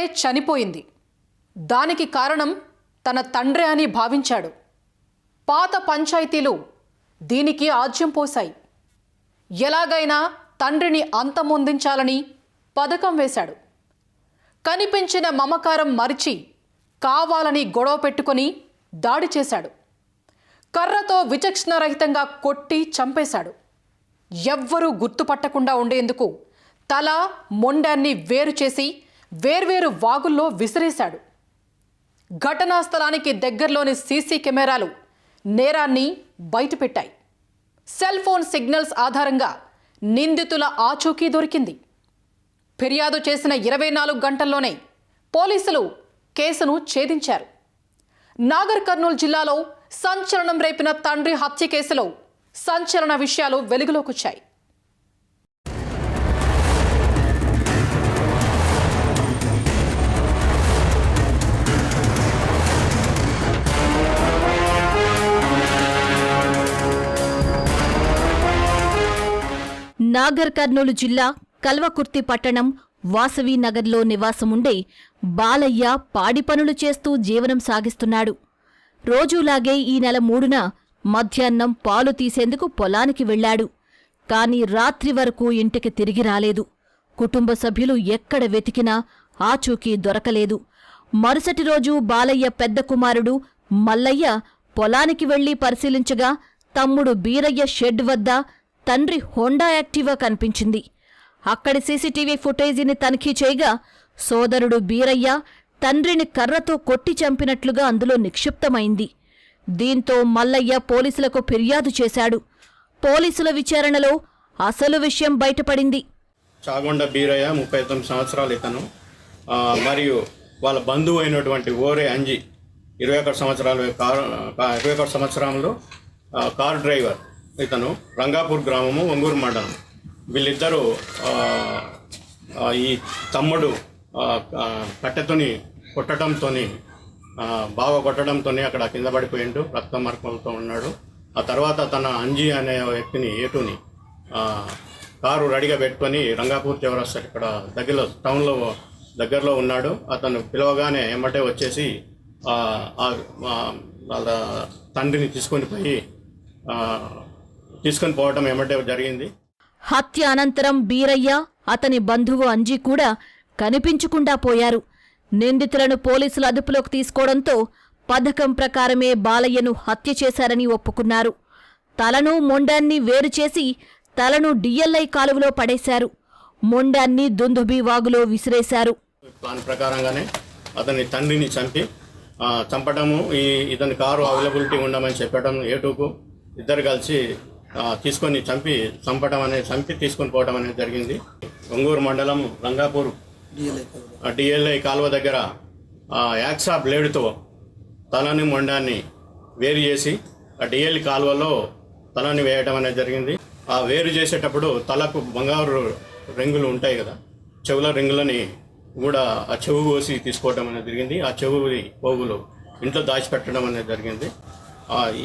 కుమార్తె చనిపోయింది. దానికి కారణం తన తండ్రి అని భావించాడు. పాత పంచాయతీలు దీనికి ఆజ్యం పోశాయి. ఎలాగైనా తండ్రిని అంతమొందించాలని పథకం వేశాడు. కనిపించిన మమకారం మరిచి కావాలని గొడవ పెట్టుకొని దాడి చేశాడు. కర్రతో విచక్షణరహితంగా కొట్టి చంపేశాడు. ఎవ్వరూ గుర్తుపట్టకుండా ఉండేందుకు తల మొండాన్ని వేరు చేసి వేర్వేరు వాగుల్లో విసిరేశాడు. ఘటనా స్థలానికి దగ్గరలోని సీసీ కెమెరాలు నేరాన్ని బయటపెట్టాయి. సెల్ ఫోన్ సిగ్నల్స్ ఆధారంగా నిందితుల ఆచూకీ దొరికింది. ఫిర్యాదు చేసిన ఇరవై నాలుగు గంటల్లోనే పోలీసులు కేసును ఛేదించారు. నాగర్ కర్నూలు జిల్లాలో సంచలనం రేపిన తండ్రి హత్య కేసులో సంచలన విషయాలు వెలుగులోకొచ్చాయి. నాగర్ కర్నూలు జిల్లా కల్వకుర్తి పట్టణం వాసవి నగర్లో నివాసముండే బాలయ్య పాడి పనులు చేస్తూ జీవనం సాగిస్తున్నాడు. రోజూలాగే ఈ నెల మూడున మధ్యాహ్నం పాలు తీసేందుకు పొలానికి వెళ్ళాడు. కాని రాత్రి వరకు ఇంటికి తిరిగి రాలేదు. కుటుంబ సభ్యులు ఎక్కడ వెతికినా ఆచూకీ దొరకలేదు. మరుసటి రోజు బాలయ్య పెద్ద కుమారుడు మల్లయ్య పొలానికి వెళ్ళి పరిశీలించగా తమ్ముడు బీరయ్య షెడ్ వద్ద తండ్రి హోండా యాక్టివా కనిపించింది. అక్కడి సీసీటీవీ ఫుటేజీని తనిఖీ చేయగా సోదరుడు బీరయ్య తండ్రిని కర్రతో కొట్టి చంపినట్లుగా అందులో నిక్షిప్తమైంది. దీంతో మల్లయ్య పోలీసులకు ఫిర్యాదు చేశాడు. పోలీసుల విచారణలో అసలు విషయం బయటపడింది. చాగొండ బీరయ్య ముప్పై తొమ్మిది సంవత్సరాలు ఇతను. మరియు వాళ్ళ బంధువు అయినటువంటి ఓరే అంజి ఇరవై ఒకటి సంవత్సరాలు కారు ఇరవై ఒకటి సంవత్సరంలో కారు డ్రైవర్. ఇతను రంగాపూర్ గ్రామము ఒంగూరు మండలం. వీళ్ళిద్దరూ ఈ తమ్ముడు కట్టెతోని కొట్టడంతోని బాగా అక్కడ కింద పడిపోయిండు రక్త మార్పులతో ఉన్నాడు. ఆ తర్వాత తన అంజి అనే వ్యక్తిని ఏటుని కారు రెడీగా పెట్టుకొని రంగాపూర్ చౌరస్తా ఇక్కడ దగ్గరలో టౌన్లో దగ్గరలో ఉన్నాడు. అతను పిలవగానే ఎమ్మటే వచ్చేసి వాళ్ళ తండ్రిని తీసుకొని పోయి తీసుకొని పోవటం ఎమ్మటే జరిగింది. హత్య అనంతరం బీరయ్య అతని బంధువు అంజీ కూడా కనిపించకుండా పోయారు. నిందితులను పోలీసులు అదుపులోకి తీసుకోవడంతో పథకం ప్రకారమే బాలయ్యను హత్య చేశారని ఒప్పుకున్నారు. తలను మొండాన్ని వేరు చేసి తలను డిఎల్ఐ కాలువలో పడేశారు. మొండాన్ని దుందుబి వాగులో విసిరేశారు. ప్లాన్ ప్రకారంగానే అతని తండ్రిని చంపి ఈ ఇతని కారు అవైలబిలిటీ ఉండమని చెప్పడం ఏటుకు ఇద్దరు కలిసి తీసుకొని చంపి చంపడం అనేది చంపి తీసుకొని పోవడం అనేది జరిగింది. ఒంగూరు మండలం రంగాపూర్ డిఎల్ఐ కాలువ దగ్గర ఆ, యాక్సా బ్లేడ్తో తలని మొండాన్ని వేరు చేసి ఆ డిఎల్ కాలువలో తలని వేయడం అనేది జరిగింది. ఆ వేరు చేసేటప్పుడు తలకు బంగారు రింగులు ఉంటాయి కదా చెవుల రింగులని కూడా ఆ చెవు కోసి తీసుకోవడం అనేది జరిగింది. ఆ చెవుది పోగులు ఇంట్లో దాచిపెట్టడం అనేది జరిగింది.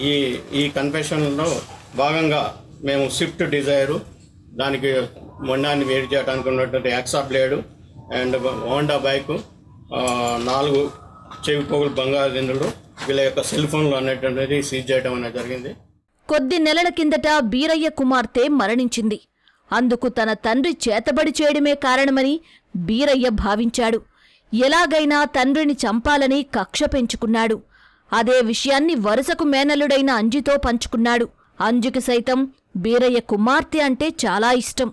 ఈ ఈ కన్ఫెషన్లో భాగంగా మేము స్విఫ్ట్ డిజైరు దానికి మొండాన్ని వేరు చేయడానికి ఉన్నటువంటి hacksaw blade and Honda bike నాలుగు చెవి పోగులు బంగారు దిండులు వీళ్ళ యొక్క సెల్ ఫోన్లు అనేటువంటిది సీజ్ చేయడం అనేది జరిగింది. కొద్ది నెలల కిందట బీరయ్య కుమార్తె మరణించింది. అందుకు తన తండ్రి చేతబడి చేయడమే కారణమని బీరయ్య భావించాడు. ఎలాగైనా తండ్రిని చంపాలని కక్ష పెంచుకున్నాడు. అదే విషయాన్ని వరుసకు మేనల్లుడైన అంజితో పంచుకున్నాడు. అంజుకి సైతం బీరయ్య కుమార్తె అంటే చాలా ఇష్టం.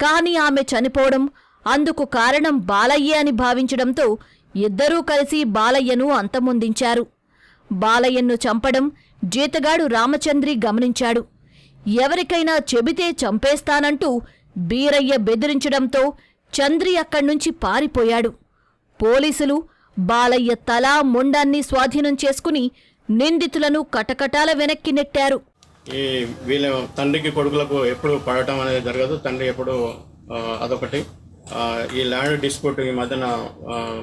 కాని ఆమె చనిపోవడం అందుకు కారణం బాలయ్యే అని భావించడంతో ఇద్దరూ కలిసి బాలయ్యను అంతమొందించారు. బాలయ్యను చంపడం జీతగాడు రామచంద్రి గమనించాడు. ఎవరికైనా చెబితే చంపేస్తానంటూ బీరయ్య బెదిరించడంతో చంద్రి అక్కడ్నుంచి పారిపోయాడు. పోలీసులు బాలయ్య తలా మొండాన్ని స్వాధీనం చేసుకుని నిందితులను కటకటాల వెనక్కి నెట్టారు. ఈ వీళ్ళ తండ్రికి కొడుకులకు ఎప్పుడు పడటం అనేది జరగదు. తండ్రి ఎప్పుడు అదొకటి. ఈ ల్యాండ్ డిస్ప్యూట్ ఈ మధ్యన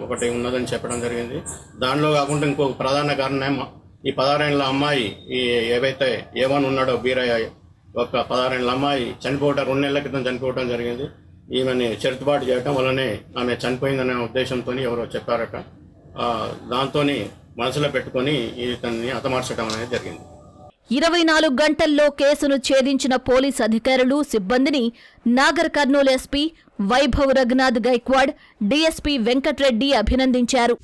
ఒకటి ఉన్నదని చెప్పడం జరిగింది. దానిలో కాకుండా ఇంకొక ప్రధాన కారణం ఈ పదహారేళ్ళ అమ్మాయి ఈ ఏవైతే ఏవన్ ఉన్నాడో బీరయ్య ఒక పదహారేళ్ళ అమ్మాయి చనిపోవటం రెండు నెలల క్రితం చనిపోవటం జరిగింది. ఈమెని చెరుతుబాటు చేయటం వల్లనే ఆమె చనిపోయిందనే ఉద్దేశంతో ఎవరో చెప్పారట. దాంతో మనసులో పెట్టుకొని ఇతన్ని హతమార్చడం అనేది జరిగింది. ఇరవై నాలుగు గంటల్లో కేసును ఛేదించిన పోలీస్ అధికారులు సిబ్బందిని నాగర్ కర్నూలు ఎస్పీ వైభవ్ రఘునాథ్ గైక్వాడ్ డీఎస్పీ వెంకట్రెడ్డి అభినందించారు.